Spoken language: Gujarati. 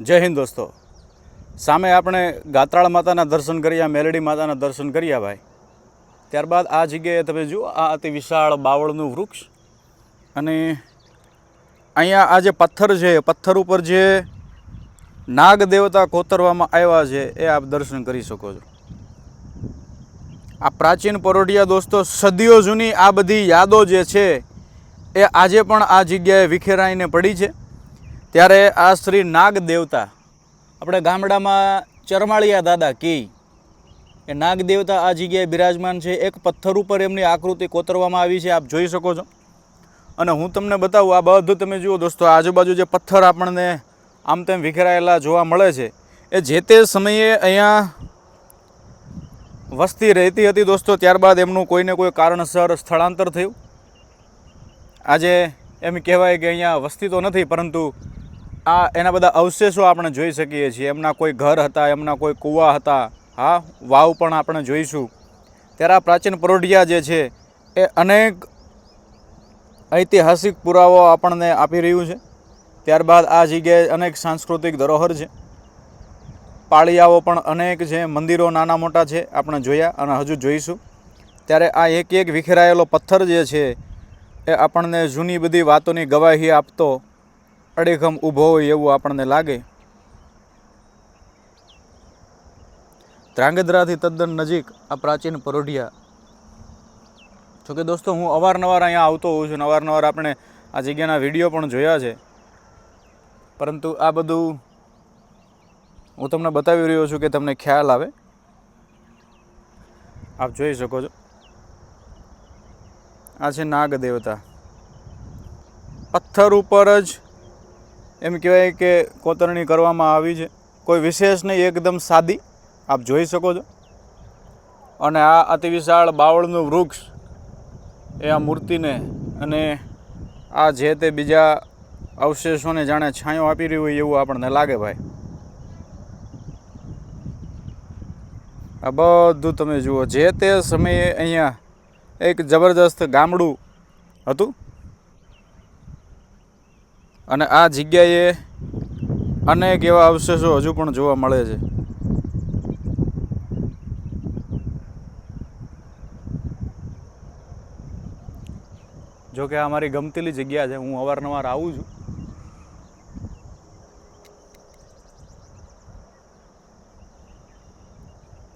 જય હિન્દ દોસ્તો. સામે આપણે ગાત્રાળ માતાના દર્શન કર્યા મેલડી માતાના દર્શન કર્યા ભાઈ. ત્યારબાદ આ જગ્યાએ તમે જુઓ, આ અતિ વિશાળ બાવળનું વૃક્ષ. અને અહીંયા આ જે પથ્થર છે, પથ્થર ઉપર જે નાગ દેવતા કોતરવામાં આવ્યા છે, એ આપ દર્શન કરી શકો છો. આ પ્રાચીન પરોઢિયા દોસ્તો, સદીઓ જૂની આ બધી યાદો જે છે, એ આજે પણ આ જગ્યાએ વિખેરાઈને પડી છે. ત્યારે આ શ્રી નાગ દેવતા, આપણે ગામડામાં ચરમાળિયા દાદા કી, એ નાગ દેવતા આ જગ્યાએ બિરાજમાન છે. એક પથ્થર ઉપર એમની આકૃતિ કોતરવામાં આવી છે, આપ જોઈ શકો છો. અને હું તમને બતાવું, આ બધું તમે જુઓ દોસ્તો આજુબાજુ જે પથ્થર આપણને આમ તેમ વિખેરાયેલા જોવા મળે છે, એ જે તે સમયે અહીંયા વસ્તી રહેતી હતી દોસ્તો, ત્યારબાદ એમનું કોઈને કોઈ કારણસર સ્થળાંતર થયું. આજે એમ કહેવાય કે અહીંયા વસ્તી તો નથી, પરંતુ આ એના બધા અવશેષો આપણે જોઈ શકીએ છીએ. એમના કોઈ ઘર હતા, એમના કોઈ કૂવા હતા. હા, વાવ પણ આપણે જોઈશું. ત્યારે આ પ્રાચીન પરોઢિયા જે છે, એ અનેક ઐતિહાસિક પુરાવો આપણને આપી રહ્યું છે. ત્યારબાદ આ જગ્યાએ અનેક સાંસ્કૃતિક ધરોહર છે. પાળિયાઓ પણ અનેક છે. મંદિરો નાના મોટા છે, આપણે જોયા અને હજુ જોઈશું. ત્યારે આ એક એક વિખેરાયેલો પથ્થર જે છે, એ આપણને જૂની બધી વાતોની ગવાહી આપતો અડીખમ ઊભો હોય એવું આપણને લાગે. ધ્રાંગધ્રાથી તદ્દન નજીક આ પ્રાચીન પરોઢિયા. જોકે દોસ્તો, હું અવારનવાર અહીંયા આવતો હોઉં છું અવારનવાર આપણે આ જગ્યાના વીડિયો પણ જોયા છે. પરંતુ આ બધું હું તમને બતાવી રહ્યો છું કે તમને ખ્યાલ આવે. આપ જોઈ શકો છો. આ છે નાગ દેવતા પથ્થર ઉપર જ એમ કહેવાય કે કોતરણી કરવામાં આવી છે. કોઈ વિશેષ નહીં, એકદમ સાદી. આપ જોઈ શકો છો. અને આ અતિ વિશાળ બાવળનું વૃક્ષ એ આ મૂર્તિને અને આ જે તે બીજા અવશેષોને જાણે છાંયો આપી રહ્યું હોય એવું આપણને લાગે ભાઈ. આ બધું તમે જુઓ. જે તે સમયે અહીંયા એક જબરદસ્ત ગામડું હતું. અને આ જગ્યાએ અનેક એવા અવશેષો હજુ પણ જોવા મળે છે. જોકે આ મારી ગમતેલી જગ્યા છે. હું અવારનવાર આવું છું.